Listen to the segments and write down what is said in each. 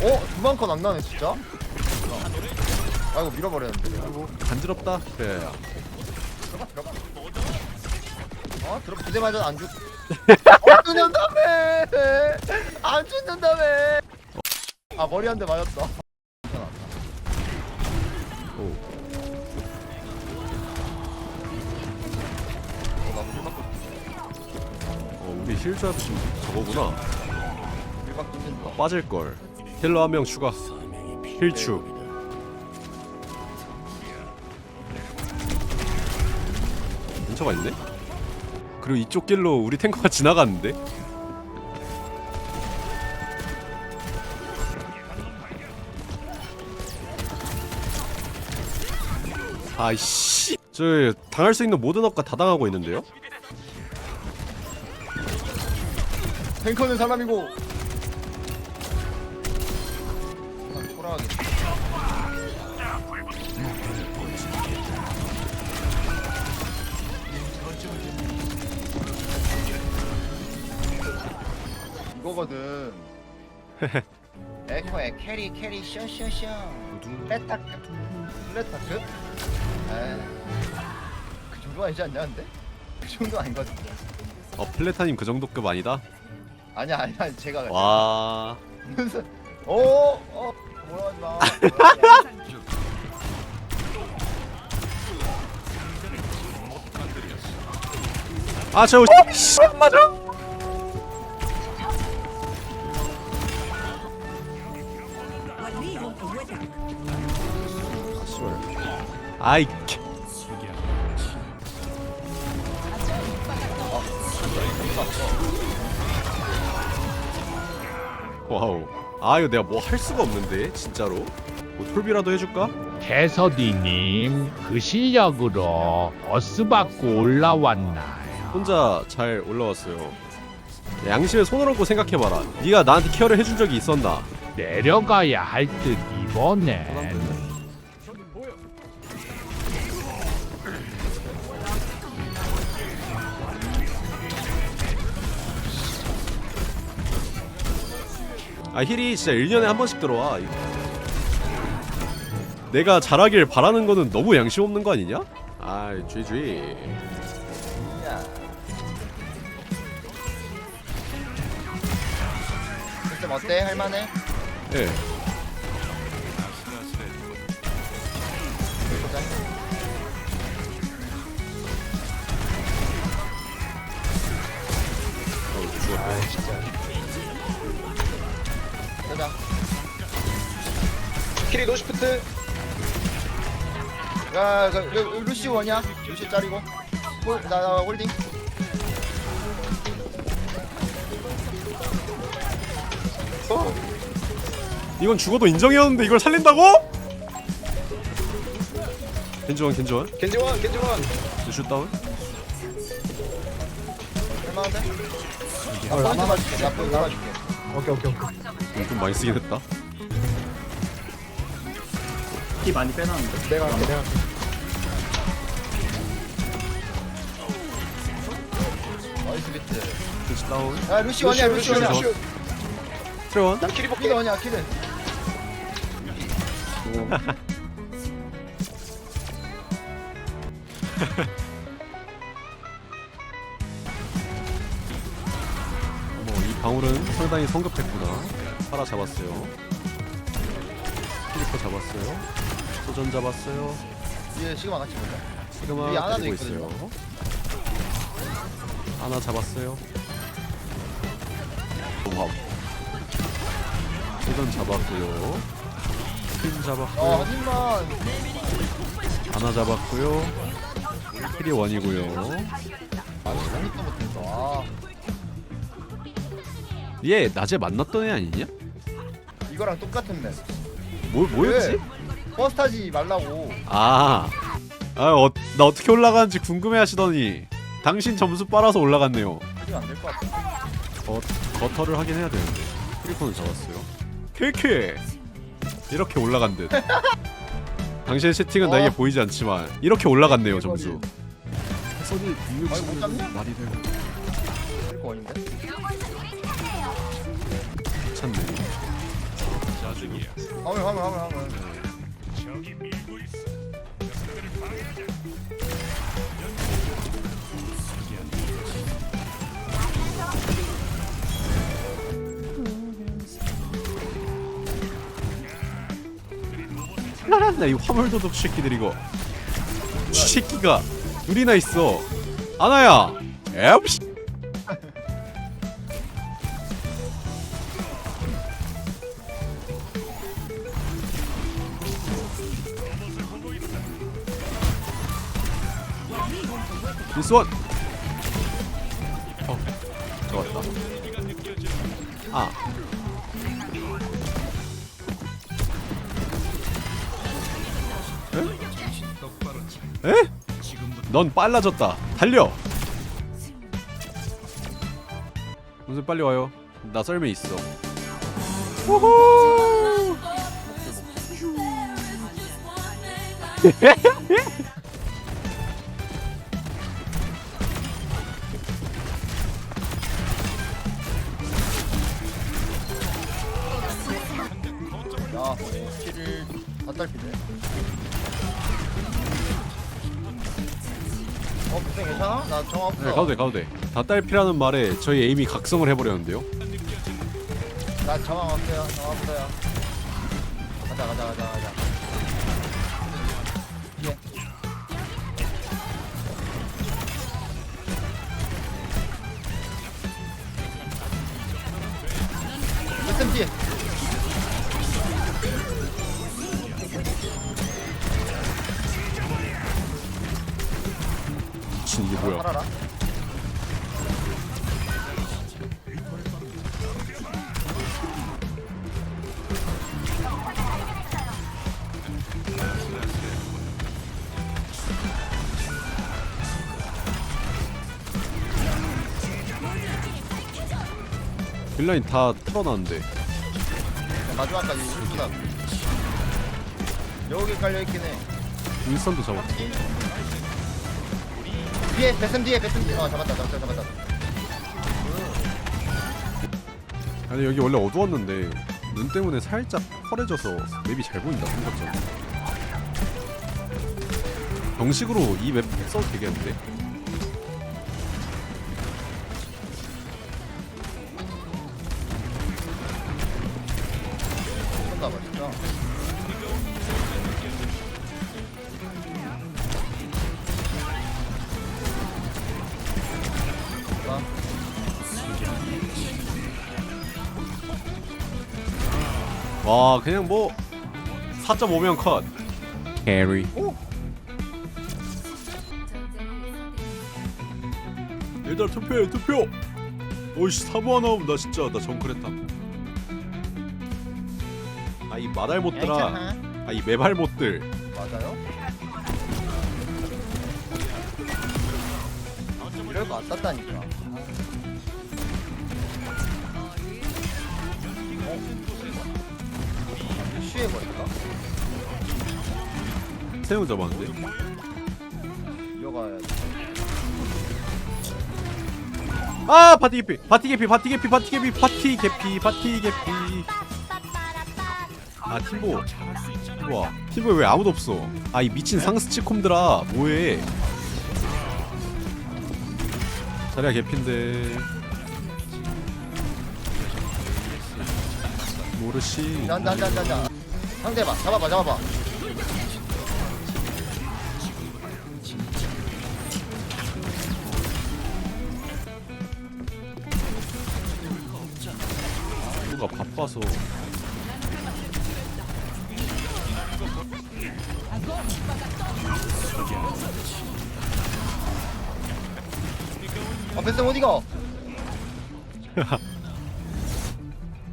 어? 두방 컷 안 나네 진짜? 아이고 밀어버렸는데. 아이고 간지럽다. 그래 들어가 들어가 어? 들어 맞아 안 죽... 안 죽는다며! 안 죽는다며! 아 머리 한 대 맞았다 오 어, 어, 우리 힐조합이 좀 저거구나. 뛴다 빠질걸 힐러 한 명 추가 힐추 근처가 있네? 그리고 이쪽 길로 우리 탱커가 지나갔는데? 아이씨 저 당할 수 있는 모든 업가 다 당하고 있는데요? 탱커는 사람이고 아, 초라하게 이거거든. 에코의 캐리 캐리 플레타크 플레타크 에이. 그 정도 아니지 않냐 근데? 그 정도 아닌 것 같은데 어 플레타님 그 정도급 아니다? 아니야 아니야 제가 와. 무슨 오, 어, 뭐라 하지 마. 아, 저 씨, 맞아? 아, 씨발. 아이. 개. 와우. 아, 이거 내가 뭐 할 수가 없는데, 진짜로. 뭐 톨비라도 해줄까? 캐서디님 그 실력으로 버스 받고 올라왔나요? 혼자 잘 올라왔어요. 양심에 손을 얹고 생각해봐라. 네가 나한테 케어를 해준 적이 있었나? 내려가야 할 듯 이번엔 아 힐이 진짜 1년에 한 번씩 들어와. 내가 잘하길 바라는 거는 너무 양심 없는 거 아니냐? 아이 system 어때? 할만해? 예 시프트 야, 그, 그, 루시 원이야? 루시 짜리고. 홀, 나, 나 홀딩. 이건 죽어도 인정이었는데 이걸 살린다고? 겐지원 겐지원 겐지원 겐지원 슛 다운 할만한데? 나 포인트 맞줄게. 나 포인트 맞줄게. 오케이 오케이 오케이 음, 좀 많이 쓰긴 했다 피 많이 빼놨는데. 내가 할게 내가 할게. 나이스 비트. 슛 다운. 야, 루시 원이야, 루시 원이야. 루시 트레원? 난 키리 볼게 원이야, 키드. 어머 이 방울은 상당히 성급했구나. 파라 잡았어요. 필리퍼 잡았어요 소전 잡았어요 위에 시그마 같이 보자. 시그마 여기 하나도 데리고 있거든요. 있어요 하나 잡았어요 와우 소전 잡았고요 퀸 어, 잡았고요 한 입만. 하나 잡았고요 필이 원이고요 아, 못했어. 아, 얘 낮에 만났던 애 아니냐? 이거랑 똑같은 맵. 뭐, 뭐였지? 왜? 버스 타지 말라고. 아, 아 어, 나 어떻게 올라가는지 궁금해 하시더니 당신 점수 빨아서 올라갔네요 하면 안 될 것 같아. 어, 거터를 하긴 해야 되는데 크리콘을 잡았어요 케이크 이렇게 올라간 듯 당신의 채팅은 어. 나에게 보이지 않지만 이렇게 올라갔네요 점수 소리 아니, 못 잡냐? 말이 돼 이거 원인데? 괜찮네 지금. 화물 화물 화물 화물 나이 화물 도둑 새끼들 이거. 이 새끼가 둘이나 있어. 아나야. 앱씨. 미스원. 어, 좋았다. 아. 에? 넌 빨라졌다. 달려. 무슨 빨리 와요. 나 썰매 있어. 우후. 야 키를 다 딸피네 어 그때 괜찮아? 나 정화 없어 네, 가도 돼, 가도 돼. 다 딸피라는 말에 저희 에임이 각성을 해버렸는데요. 나 정화 없어요 정화 없어요 가자 가자 가자 가자 미친 이게 뭐야? 빌라인 다 털어놨는데. 마지막까지 울프다 여기 깔려 있긴 해 윈스턴도 잡았고. 뒤에 배슴 뒤에 배슴 뒤에 어 잡았다 잡았다 잡았다 아니 여기 원래 어두웠는데 눈 때문에 살짝 펄해져서 맵이 잘 보인다 생각처럼. 정식으로 이 맵 써도 되겠는데? 와 그냥 뭐 4.5면 컷. 캐리. 얘들아 투표해 투표. 오이씨 사부 하나 오면 나 진짜 나 정크랬다. 아 이 마달 못들아. 아 이 메발 못들. 맞아요? 이럴 거안 땄다니까 세우 잡았는데. 아 파티 개피 파티 개피 파티 개피 파티 개피 파티 개피 파티 개피. 아 팀보. 우와 팀보 왜 아무도 없어? 아 이 미친 상스치콤들아 뭐해? 자리야 개피인데. 모르시. 한다 상대 봐. 잡아봐 잡아봐 누가 바빠서. 아 뱃쌤 어디가?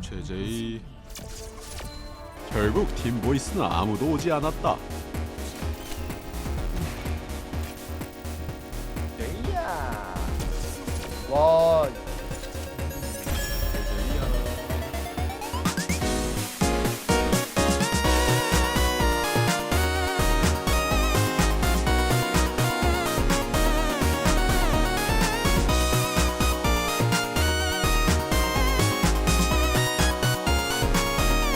제제이. 결국 팀 보이스는 아무도 오지 않았다. 와